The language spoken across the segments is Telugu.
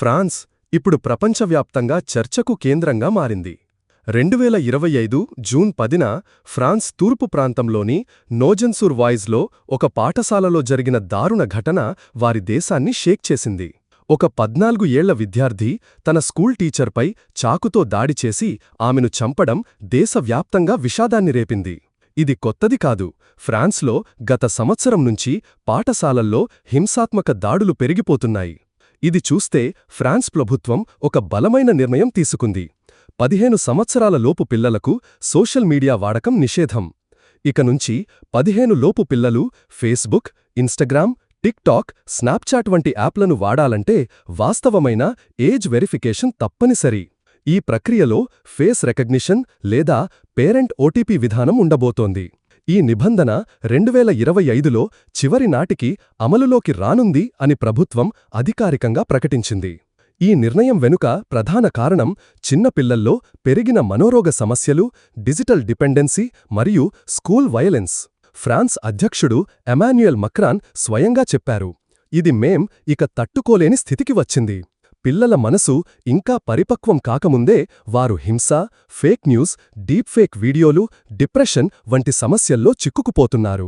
ఫ్రాన్స్ ఇప్పుడు ప్రపంచవ్యాప్తంగా చర్చకు కేంద్రంగా మారింది. రెండువేల ఇరవై ఐదు జూన్ పదిన ఫ్రాన్స్ తూర్పు ప్రాంతంలోని నోజన్సూర్ వాయిజ్లో ఒక పాఠశాలలో జరిగిన దారుణ ఘటన వారి దేశాన్ని షేక్ చేసింది. ఒక పద్నాలుగు ఏళ్ళ విద్యార్థి తన స్కూల్ టీచర్పై చాకుతో దాడి చేసి ఆమెను చంపడం దేశవ్యాప్తంగా విషాదాన్ని రేపింది. ఇది కొత్తది కాదు. ఫ్రాన్స్లో గత సంవత్సరం నుంచి పాఠశాలల్లో హింసాత్మక దాడులు పెరిగిపోతున్నాయి. ఇది చూస్తే ఫ్రాన్స్ ప్రభుత్వం ఒక బలమైన నిర్ణయం తీసుకుంది. పదిహేను సంవత్సరాల లోపు పిల్లలకు సోషల్ మీడియా వాడకం నిషేధం. ఇక నుంచి పదిహేను లోపు పిల్లలు Facebook Instagram TikTok Snapchat వంటి యాప్లను వాడాలంటే వాస్తవమైన ఏజ్ వెరిఫికేషన్ తప్పనిసరి. ఈ ప్రక్రియలో ఫేస్ రెకగ్నిషన్ లేదా పేరెంట్ ఓటీపీ విధానం ఉండబోతోంది. ఈ నిబంధన రెండువేల ఇరవై ఐదులో చివరి నాటికి అమలులోకి రానుంది అని ప్రభుత్వం అధికారికంగా ప్రకటించింది. ఈ నిర్ణయం వెనుక ప్రధాన కారణం చిన్నపిల్లల్లో పెరిగిన మనోరోగ సమస్యలు డిజిటల్ డిపెండెన్సీ మరియు స్కూల్ వయలెన్స్. ఫ్రాన్స్ అధ్యక్షుడు ఎమాన్యుయల్ మక్రాన్ స్వయంగా చెప్పారు. ఇది మేం ఇక తట్టుకోలేని స్థితికి వచ్చింది. పిల్లల మనసు ఇంకా పరిపక్వం కాకముందే వారు హింస ఫేక్ న్యూస్ డీప్ ఫేక్ వీడియోలు డిప్రెషన్ వంటి సమస్యల్లో చిక్కుకుపోతున్నారు.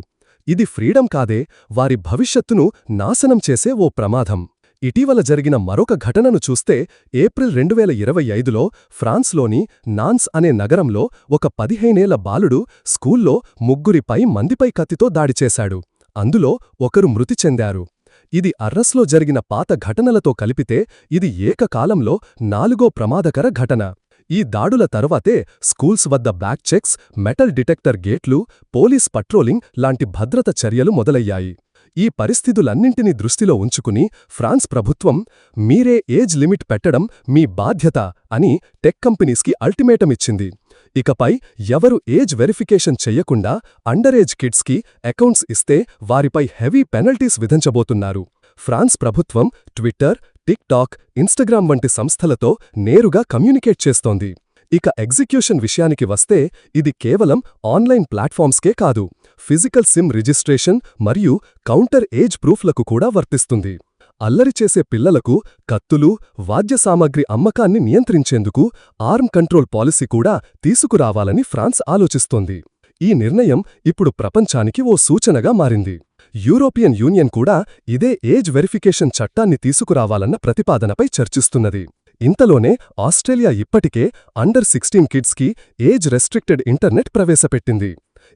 ఇది ఫ్రీడమ్ కాదే వారి భవిష్యత్తును నాశనం చేసే ఓ ప్రమాదం. ఇటీవల జరిగిన మరొక ఘటనను చూస్తే ఏప్రిల్ రెండువేల ఇరవై ఐదులో ఫ్రాన్స్లోని నాన్స్ అనే నగరంలో ఒక పదిహేనేళ్ళ బాలుడు స్కూల్లో ముగ్గురిపై మందిపై కత్తితో దాడి చేశాడు. అందులో ఒకరు మృతి చెందారు. ఇది అర్రస్లో జరిగిన పాత ఘటనలతో కలిపితే ఇది ఏకకాలంలో నాలుగో ప్రమాదకర ఘటన. ఈ దాడుల తర్వాతే స్కూల్స్ వద్ద బ్యాక్ చెక్స్ మెటల్ డిటెక్టర్ గేట్లు పోలీస్ పట్రోలింగ్ లాంటి భద్రత చర్యలు మొదలయ్యాయి. ఈ పరిస్థితులన్నింటినీ దృష్టిలో ఉంచుకుని ఫ్రాన్స్ ప్రభుత్వం మీరే ఏజ్ లిమిట్ పెట్టడం మీ బాధ్యత అని టెక్ కంపెనీస్కి అల్టిమేటమిచ్చింది. ఇకపై ఎవరు ఏజ్ వెరిఫికేషన్ చెయ్యకుండా అండరేజ్ కిడ్స్కి అకౌంట్స్ ఇస్తే వారిపై హెవీ పెనల్టీస్ విధించబోతున్నారు. ఫ్రాన్స్ ప్రభుత్వం ట్విట్టర్ టిక్ టాక్ ఇన్స్టాగ్రామ్ వంటి సంస్థలతో నేరుగా కమ్యూనికేట్ చేస్తోంది. ఇక ఎగ్జిక్యూషన్ విషయానికి వస్తే ఇది కేవలం ఆన్లైన్ ప్లాట్ఫామ్స్కే కాదు ఫిజికల్ సిమ్ రిజిస్ట్రేషన్ మరియు కౌంటర్ ఏజ్ ప్రూఫ్లకు కూడా వర్తిస్తుంది. అల్లరి చేసే పిల్లలకు కత్తులు వాద్య సామాగ్రి అమ్మకాన్ని నియంత్రించేందుకు ఆర్మ్ కంట్రోల్ పాలసీ కూడా తీసుకురావాలని ఫ్రాన్స్ ఆలోచిస్తోంది. ఈ నిర్ణయం ఇప్పుడు ప్రపంచానికి ఓ సూచనగా మారింది. యూరోపియన్ యూనియన్ కూడా ఇదే ఏజ్ వెరిఫికేషన్ చట్టాన్ని తీసుకురావాలన్న ప్రతిపాదనపై చర్చిస్తున్నది. ఇంతలోనే ఆస్ట్రేలియా ఇప్పటికే అండర్ సిక్స్టీన్ కిడ్స్కి ఏజ్ రెస్ట్రిక్టెడ్ ఇంటర్నెట్ ప్రవేశపెట్టింది.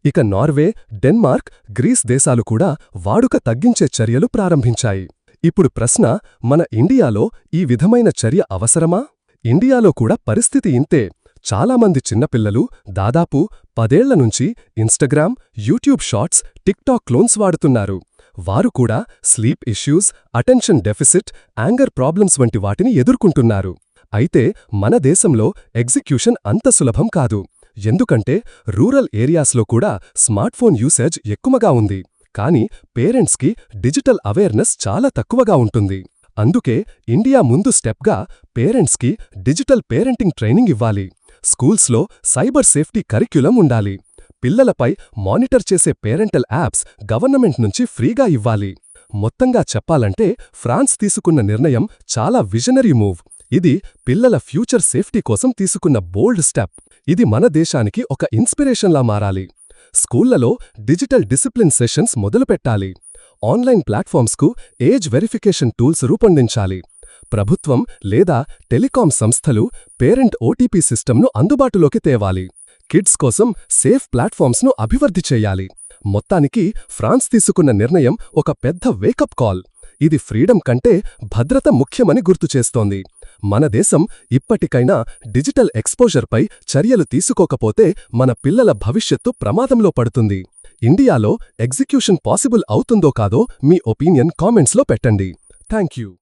ఇక నార్వే డెన్మార్క్ గ్రీస్ దేశాలు కూడా వాడుక తగ్గించే చర్యలు ప్రారంభించాయి. ఇప్పుడు ప్రశ్న మన ఇండియాలో ఈ విధమైన చర్య అవసరమా? ఇండియాలో కూడా పరిస్థితి ఇంతే. చాలామంది చిన్నపిల్లలు దాదాపు పదేళ్ళ నుంచి Instagram YouTube shorts TikTok clones వాడుతున్నారు. వారు కూడా sleep issues attention deficit anger problems వంటి వాటిని ఎదుర్కొంటున్నారు. అయితే మన దేశంలో ఎగ్జిక్యూషన్ అంత సులభం కాదు. ఎందుకంటే రూరల్ ఏరియాస్లో కూడా స్మార్ట్ఫోన్ యూసేజ్ ఎక్కువగా ఉంది. కానీ పేరెంట్స్కి డిజిటల్ అవేర్నెస్ చాలా తక్కువగా ఉంటుంది. అందుకే ఇండియా ముందు స్టెప్గా పేరెంట్స్కి డిజిటల్ పేరెంటింగ్ ట్రైనింగ్ ఇవ్వాలి. స్కూల్స్లో సైబర్ సేఫ్టీ కరిక్యులం ఉండాలి. పిల్లలపై మానిటర్ చేసే పేరెంటల్ యాప్స్ గవర్నమెంట్ నుంచి ఫ్రీగా ఇవ్వాలి. మొత్తంగా చెప్పాలంటే ఫ్రాన్స్ తీసుకున్న నిర్ణయం చాలా విజనరీ మూవ్. ఇది పిల్లల ఫ్యూచర్ సేఫ్టీ కోసం తీసుకున్న బోల్డ్ స్టెప్. ఇది మన దేశానికి ఒక ఇన్స్పిరేషన్లా మారాలి. స్కూళ్ళలో డిజిటల్ డిసిప్లిన్ సెషన్స్ మొదలుపెట్టాలి. ఆన్లైన్ ప్లాట్ఫామ్స్కు ఏజ్ వెరిఫికేషన్ టూల్స్ రూపొందించాలి. ప్రభుత్వం లేదా టెలికాం సంస్థలు పేరెంట్ ఓటీపీ సిస్టమ్ను అందుబాటులోకి తేవాలి. కిడ్స్ కోసం సేఫ్ ప్లాట్ఫామ్స్ను అభివృద్ధి చేయాలి. మొత్తానికి ఫ్రాన్స్ తీసుకున్న నిర్ణయం ఒక పెద్ద వేకప్ కాల్. ఇది ఫ్రీడమ్ కంటే భద్రత ముఖ్యమని గుర్తుచేస్తోంది మన దేశం ఇప్పటికైనా డిజిటల్ ఎక్స్పోజర్పై చర్యలు తీసుకోకపోతే మన పిల్లల భవిష్యత్తు ప్రమాదంలో పడుతుంది. ఇండియాలో ఎగ్జిక్యూషన్ పాసిబుల్ అవుతుందో కాదో మీ ఒపీనియన్ కామెంట్స్లో పెట్టండి. థ్యాంక్